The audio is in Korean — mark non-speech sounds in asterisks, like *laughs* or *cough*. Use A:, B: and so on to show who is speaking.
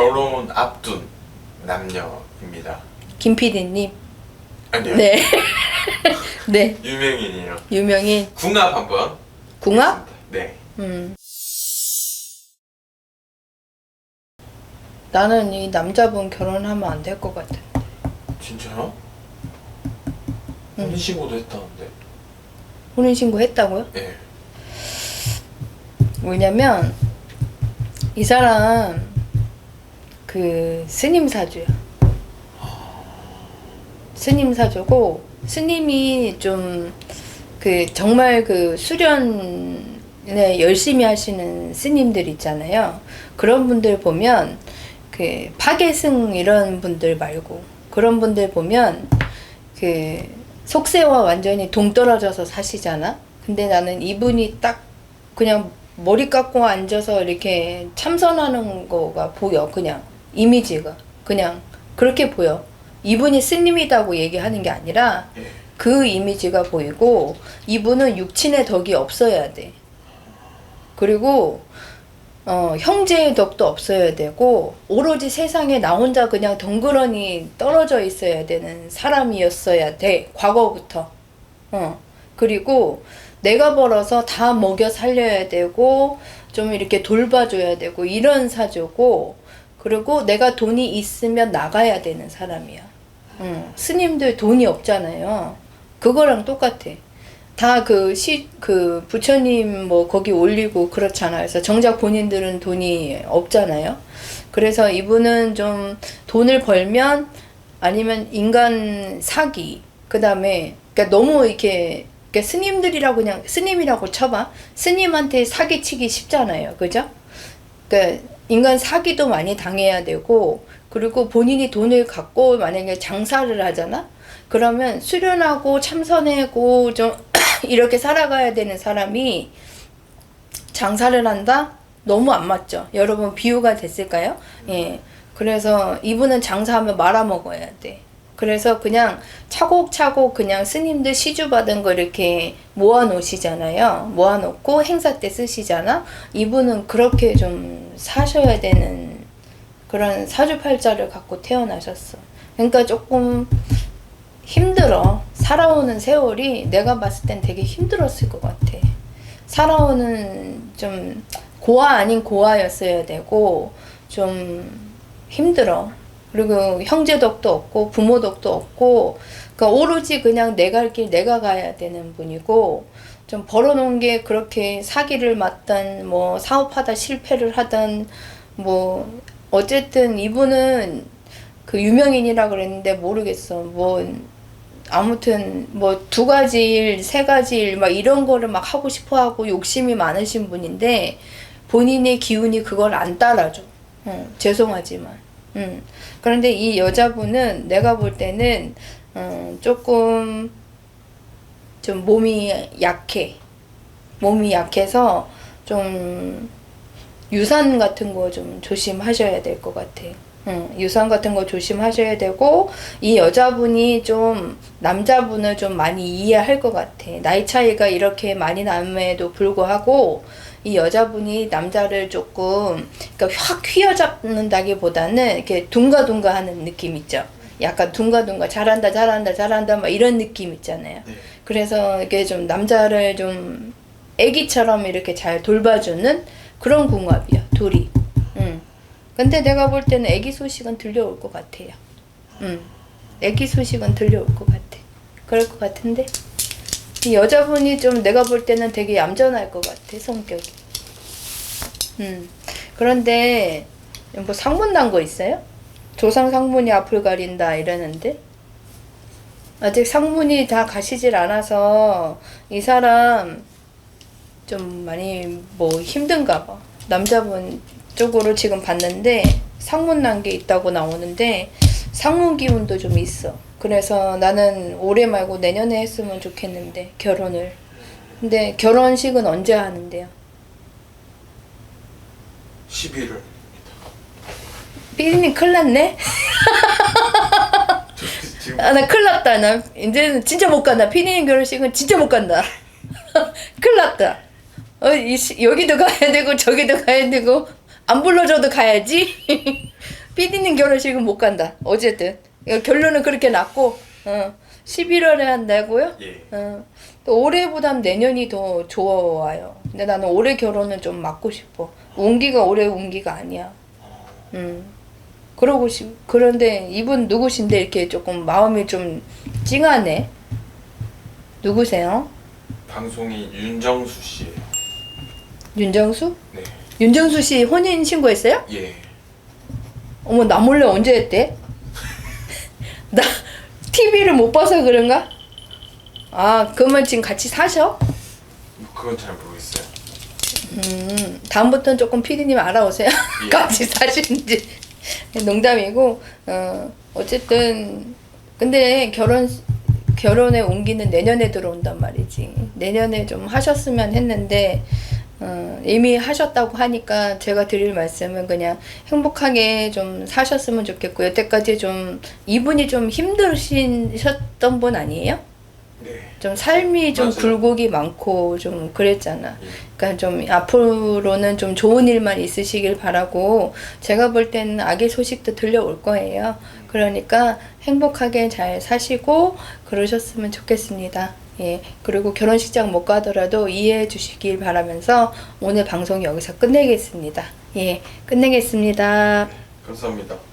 A: 결혼 앞둔 남녀입니다.
B: 김 PD님.
A: 아니요.
B: 네. *laughs* 네.
A: 유명인이에요.
B: 유명인
A: 궁합 한번.
B: 궁합?
A: 보겠습니다. 네.
B: 음. 나는 이 남자분 결혼하면 안 될 것 같아.
A: 진짜요?
B: 응.
A: 혼인신고도 했다는데.
B: 혼인 신고 했다고요?
A: 예.
B: 뭐냐면 이 사람 그 스님 사주야. 스님 사주고 스님이 좀 그 정말 그 수련에 열심히 하시는 스님들 있잖아요. 그런 분들 보면 그 파계승 이런 분들 말고 그런 분들 보면 그 속세와 완전히 동떨어져서 사시잖아. 근데 나는 이분이 딱 그냥 머리 깎고 앉아서 이렇게 참선하는 거가 보여. 그냥 이미지가 그냥 그렇게 보여. 이분이 스님이다고 얘기하는 게 아니라
A: 예.
B: 그 이미지가 보이고 이분은 육친의 덕이 없어야 돼. 그리고 어, 형제의 덕도 없어야 되고 오로지 세상에 나 혼자 그냥 덩그러니 떨어져 있어야 되는 사람이었어야 돼. 과거부터. 어. 그리고 내가 벌어서 다 먹여 살려야 되고 좀 이렇게 돌봐줘야 되고 이런 사주고 그리고 내가 돈이 있으면 나가야 되는 사람이야. 응. 스님들 돈이 없잖아요. 그거랑 똑같아. 다 그 시, 그 부처님 뭐 거기 올리고 그렇잖아요. 그래서 정작 본인들은 돈이 없잖아요. 그래서 이분은 좀 돈을 벌면 아니면 인간 사기, 그 다음에, 그러니까 너무 이렇게, 그러니까 스님들이라고 그냥, 스님이라고 쳐봐. 스님한테 사기치기 쉽잖아요. 그죠? 그러니까 인간 사기도 많이 당해야 되고, 그리고 본인이 돈을 갖고 만약에 장사를 하잖아? 그러면 수련하고 참선하고 좀 *clears throat* 이렇게 살아가야 되는 사람이 장사를 한다? 너무 안 맞죠? 여러분 비유가 됐을까요? 예. 그래서 이분은 장사하면 말아먹어야 돼. 그래서 그냥 차곡차곡 그냥 스님들 시주 받은 거 이렇게 모아 놓으시잖아요. 모아 놓고 행사 때 쓰시잖아. 이분은 그렇게 좀 사셔야 되는 그런 사주팔자를 갖고 태어나셨어. 그러니까 조금 힘들어. 살아오는 세월이 내가 봤을 땐 되게 힘들었을 것 같아. 살아오는 좀 고아 아닌 고아였어야 되고 좀 힘들어. 그리고 형제 덕도 없고 부모 덕도 없고 그러니까 오로지 그냥 내가 할길 내가 가야 되는 분이고 좀 벌어놓은 게 그렇게 사기를 맞든 뭐 사업하다 실패를 하든 뭐 어쨌든 이분은 그 유명인이라 그랬는데 모르겠어 뭐 아무튼 뭐 두 가지 일, 세 가지 일 막 이런 거를 막 하고 싶어 하고 욕심이 많으신 분인데 본인의 기운이 그걸 안 따라줘. 어, 죄송하지만. 음. 그런데 이 여자분은 내가 볼 때는 음, 조금 좀 몸이 약해. 몸이 약해서 좀 유산 같은 거 좀 조심하셔야 될 것 같아. 응, 유산 같은 거 조심하셔야 되고 이 여자분이 좀 남자분을 좀 많이 이해할 것 같아. 나이 차이가 이렇게 많이 남에도 불구하고 이 여자분이 남자를 조금 그러니까 확 휘어잡는다기보다는 이렇게 둥가둥가 하는 느낌 있죠. 약간 둥가둥가 잘한다 잘한다 잘한다 막 이런 느낌 있잖아요.
A: 네.
B: 그래서 이게 좀 남자를 좀 애기처럼 이렇게 잘 돌봐주는 그런 궁합이야 둘이. 응. 근데 내가 볼 때는 애기 소식은 들려올 것 같아요. 응. 애기 소식은 들려올 것 같아. 그럴 것 같은데 이 여자분이 좀 내가 볼 때는 되게 얌전할 것 같아 성격이. 음. 그런데 뭐 상문 난 거 있어요? 조상 상문이 앞을 가린다 이러는데 아직 상문이 다 가시질 않아서 이 사람 좀 많이 뭐 힘든가 봐. 남자분 쪽으로 지금 봤는데 상문 난 게 있다고 나오는데 상문 기운도 좀 있어. 그래서 나는 올해 말고 내년에 했으면 좋겠는데 결혼을. 근데 결혼식은 언제 하는데요?
A: 11월.
B: 삐리님 큰일 났네?
A: 지금
B: 아, 나 큰일 났다. 나 이제는 진짜 못 간다. 피디님 결혼식은 진짜 못 간다. *laughs* 큰일 났다. 어, 이, 시- 여기도 가야 되고 저기도 가야 되고 안 불러줘도 가야지. *laughs* 삐디님 결혼식은 못 간다. 어쨌든 결론은 그렇게 났고 어, 11월에 한다고요?
A: 예.
B: 어, 또 올해보단 내년이 더 좋아요. 근데 나는 올해 결혼은 좀 막고 싶어. 운기가 올해 운기가 아니야. 음. 그러고 싶, 그런데 이분 누구신데 이렇게 조금 마음이 좀 찡하네. 누구세요?
A: 방송인 윤정수 씨예요.
B: 윤정수?
A: 네.
B: 윤정수 씨 혼인 신고했어요?
A: 예.
B: 어머 나 몰래 언제 했대? 나 TV를 못 봐서 그런가? 아 그러면 지금 같이 사셔?
A: 그건 잘 모르겠어요.
B: 음 다음부터는 조금 피디님 알아오세요.
A: 예. *laughs*
B: 같이 사시는지 농담이고 어 어쨌든 근데 결혼 결혼의 온기는 내년에 들어온단 말이지. 내년에 좀 하셨으면 했는데 어, 이미 하셨다고 하니까 제가 드릴 말씀은 그냥 행복하게 좀 사셨으면 좋겠고 여태까지 좀 이분이 좀 힘드셨던 분 아니에요?
A: 네.
B: 좀 삶이 좀
A: 맞아요.
B: 굴곡이 많고 좀 그랬잖아.
A: 예.
B: 그러니까 좀 앞으로는 좀 좋은 일만 있으시길 바라고 제가 볼 때는 악의 소식도 들려올 거예요. 그러니까 행복하게 잘 사시고 그러셨으면 좋겠습니다. 예. 그리고 결혼식장 못 가더라도 이해해 주시길 바라면서 오늘 방송 여기서 끝내겠습니다. 예. 끝내겠습니다.
A: 감사합니다.